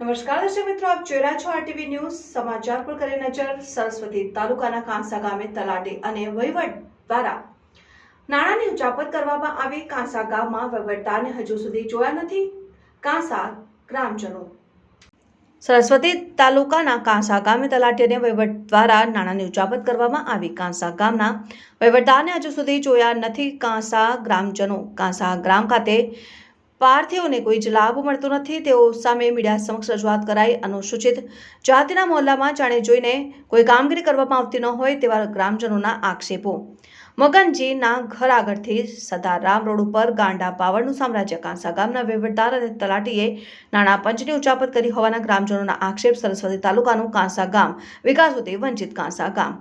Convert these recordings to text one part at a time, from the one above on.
નમસ્કાર, દર્શક મિત્રો, આપ જોઈ રહ્યા છો આરટીવી ન્યૂઝ સમાચાર પર કરી નજર. સરસ્વતી તાલુકાના કાંસા ગામે તલાટી અને વહીવટ દ્વારા નાણાંની ઉચાપત કરવામાં આવી. કાંસા ગામમાં વહીવટદારને હજુ સુધી જોયા નથી. કાંસા ગ્રામજનો. સરસ્વતી તાલુકાના કાંસા ગામે તલાટી અને વહીવટ દ્વારા નાણાંની ઉચાપત કરવામાં આવી. કાંસા ગામના વહીવટદારને હજુ સુધી જોયા નથી. કાંસા ગ્રામજનો, કાંસા ગ્રામ ખાતે પાર્થીઓને કોઈ જ લાભ મળતો નથી. તેઓ સામે મીડિયા સમક્ષ રજૂઆત કરાઈ અનુસૂચિત જાતિના મોહલ્લામાં જાણે જોઈને કોઈ કામગીરી કરવામાં આવતી ન હોય તેવા ગ્રામજનોના આક્ષેપો. મગનજીના ઘર આગળથી સદારામ રોડ ઉપર ગાંડા પાવરનું સામ્રાજ્ય કાંસા ગામના વહીવટદાર અને તલાટીએ નાણાં પંચની ઉચાપત કરી હોવાના ગ્રામજનોના આક્ષેપ સરસ્વતી તાલુકાનું કાંસા ગામ વિકાસોથી વંચિત કાંસા ગામ.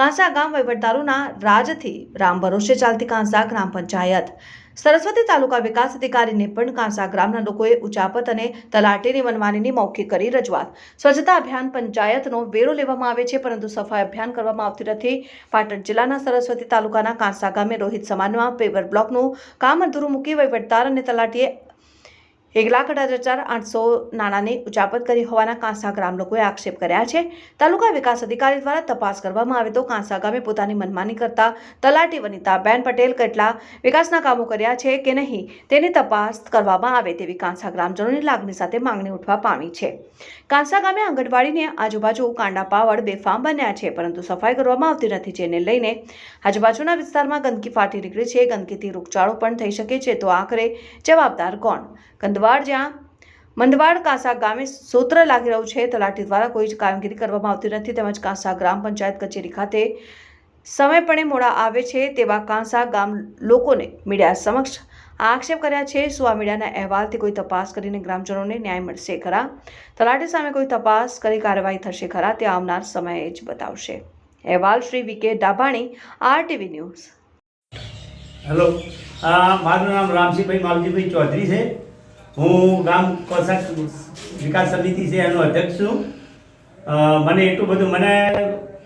કાંસા ગામ વહીવટદારોના રાજથી રામ ભરોસે ચાલતી કાંસા ગ્રામ પંચાયત. સરસ્વતી તાલુકા વિકાસ અધિકારીને પણ કાંસા ગ્રામના લોકોએ ઉચાપત અને તલાટીની મનમાનીની મૌખિક કરી રજૂઆત. સ્વચ્છતા અભિયાન પંચાયતનો વેરો લેવામાં આવે છે, પરંતુ સફાઈ અભિયાન કરવામાં આવતી નથી. પાટણ જિલ્લાના સરસ્વતી તાલુકાના કાંસા ગામે રોહિત સમાનમાં પેવર બ્લોકનું કામ અધૂરું મૂકી વહીવટદાર અને તલાટીએ એક લાખ અઢાર હજાર આઠસો નાણાંની ઉચાપત કરી હોવાના કાંસા ગ્રામ લોકોએ આક્ષેપ કર્યા છે. તાલુકા વિકાસ અધિકારી દ્વારા તપાસ કરવામાં આવે તો કાંસા ગામે પોતાની મનમાની કરતા તલાટી વનિતાબેન પટેલ કેટલા વિકાસના કામો કર્યા છે કે નહીં તેની તપાસ કરવામાં આવે તેવી કાંસા ગ્રામજનોની લાગણી સાથે માંગણી ઉઠવા પામી છે. કાંસા ગામે આંગણવાડીને આજુબાજુ કાંડા પાવડ બેફામ બન્યા છે, પરંતુ સફાઈ કરવામાં આવતી નથી જેને લઈને આજુબાજુના વિસ્તારમાં ગંદકી ફાટી નીકળી છે. ગંદકીથી રોગચાળો પણ થઈ શકે છે, તો આખરે જવાબદાર કોણ? કંદવાડ જ્યાં મંદવાડ કાંસા ગામે સૂત્ર લાગી રહ્યું છે. તલાટી દ્વારા કોઈ જ કામગીરી કરવામાં આવતી નથી. તેમજ કાંસા ગ્રામ પંચાયત કચેરી ખાતે સમયપણે મોડા આવે છે તેવા કાંસા ગામ લોકોને મીડિયા સમક્ષ આક્ષેપ કર્યા છે. શું આ મીડિયાના અહેવાલથી કોઈ તપાસ કરીને ગ્રામજનોને ન્યાય મળશે ખરા? તલાટી સામે કોઈ તપાસ કરી કાર્યવાહી થશે ખરા? તે આવનાર સમયે જ બતાવશે. અહેવાલ Shri VK Dabhani, RTV news. Hello મારું નામ રામસિંહભાઈ માલજીભાઈ ચૌધરી છે. હું ગામ કોસાક વિકાસ સમિતિ છે, એનો અધ્યક્ષ છું. મને એટલું બધું મને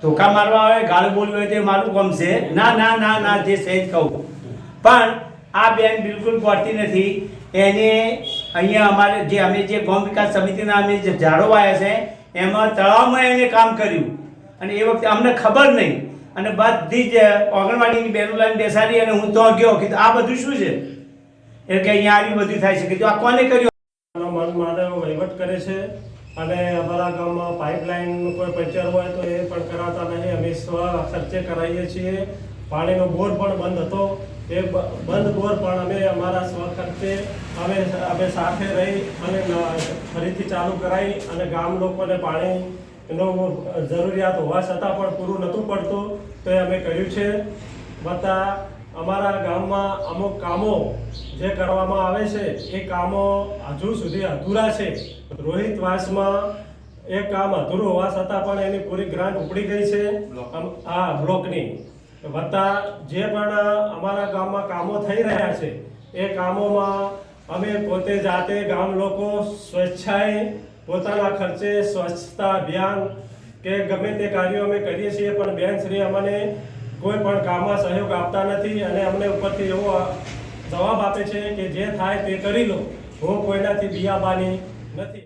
ધોકા મારવા હોય ગાળ બોલવી હોય તે મારું કામ છે. ના ના ના ના, જે સહેજ કહું. પણ આ બેન બિલકુલ પડતી નથી. એને અહીંયા અમારે જે, અમે જે ગામ વિકાસ સમિતિના અમે જે ઝાડો વાયા છે, એમાં તળાવમાં એને કામ કર્યું. અને એ વખતે અમને ખબર નહીં. અને બધી જ આંગણવાડીની બહેનો લાઈન બેસાડી અને હું તો ગયો. કે આ બધું શું છે? એટલે કે અહીંયા આવી બધી થાય છે. કે જો આ કોને કર્યું? મન માનવ વહીવટ કરે છે અને અમારા ગામમાં પાઇપલાઇન કોઈ પંચર હોય તો એ પણ કરાવતા નહીં. અમે સ્વ ખર્ચે કરાવીએ છીએ. પાણીનો બોર પણ બંધ હતો. એ બંધ બોર પણ અમે અમારા સ્વ ખર્ચે અમે અમે સાથે રહી અને ફરીથી ચાલુ કરાવી અને ગામ લોકોને પાણીનો જરૂરિયાત હોવા છતાં પણ પૂરું નહોતું પડતું. તો એ અમે કર્યું છે. બધા અમારા ગામમાં અમુક કામો જે કરવામાં આવે છે એ કામો હજુ સુધી અધૂરા છે. રોહિતવાસમાં એ કામ અધૂરું હોવા છતાં પણ એની પૂરી ગ્રાન્ટ ઉપડી ગઈ છે. આ બ્લોકની. વત્તા જે પણ અમારા ગામમાં કામો થઈ રહ્યા છે એ કામોમાં અમે પોતે જાતે ગામ લોકો સ્વેચ્છાએ પોતાના ખર્ચે સ્વચ્છતા અભિયાન કે ગમે તે કાર્યો અમે કરીએ છીએ પણ બેન શ્રી અમને કોઈ પણ કામમાં સહયોગ આપતા નથી અને અમને ઉપરથી એવો જવાબ આપે છે કે જે થાય તે કરી લો. હું કોઈનાથી બિયાબાની નથી.